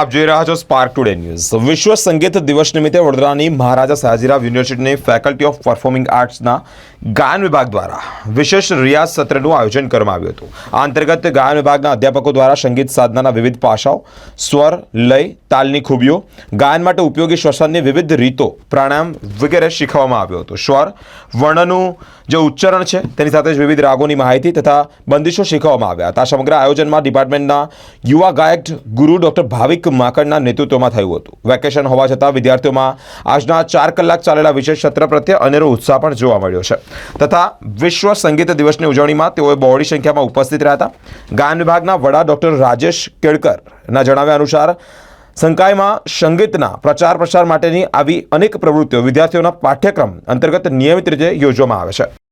આપ જોઈ રહ્યા છો સ્પાર્ક ટુડે ન્યૂઝ વિશ્વ સંગીત દિવસ નિમિત્તે વડોદરાની મહારાજા સયાજીરાવ યુનિવર્સિટીની ફેકલ્ટી ઓફ પરફોર્મિંગ આર્ટ્સના ગાયન વિભાગ દ્વારા વિશેષ રિયાઝ સત્રનું આયોજન કરવામાં આવ્યું હતું. આ અંતર્ગત ગાયન વિભાગના અધ્યાપકો દ્વારા સંગીત સાધનાના વિવિધ પાસાઓ, સ્વર, લય, તાલની ખૂબીઓ, ગાયન માટે ઉપયોગી શ્વસનની વિવિધ રીતો, પ્રાણાયામ વગેરે શીખવવામાં આવ્યો હતો. સ્વર વર્ણનું જે ઉચ્ચારણ છે, તેની સાથે જ વિવિધ રાગોની માહિતી તથા બંદિશો શીખવવામાં આવ્યા હતા. સમગ્ર આયોજનમાં ડિપાર્ટમેન્ટના યુવા ગાયક ગુરુ ડૉક્ટર ભાવિક માકડના નેતૃત્વમાં થયું હતું. વેકેશન હોવા છતાં વિદ્યાર્થીઓમાં આજના ચાર કલાક ચાલેલા વિશેષ સત્ર પ્રત્યે અનેરો ઉત્સાહ પણ જોવા મળ્યો છે. તથા વિશ્વ સંગીત દિવસની ઉજવણીમાં તેઓએ બહોળી સંખ્યામાં ઉપસ્થિત રહ્યા હતા. ગાયન વિભાગના વડા ડૉક્ટર રાજેશ કેળકરના જણાવ્યા અનુસાર, સંકાયમાં સંગીતના પ્રચાર પ્રસાર માટેની આવી અનેક પ્રવૃત્તિઓ વિદ્યાર્થીઓના પાઠ્યક્રમ અંતર્ગત નિયમિત રીતે યોજવામાં આવે છે.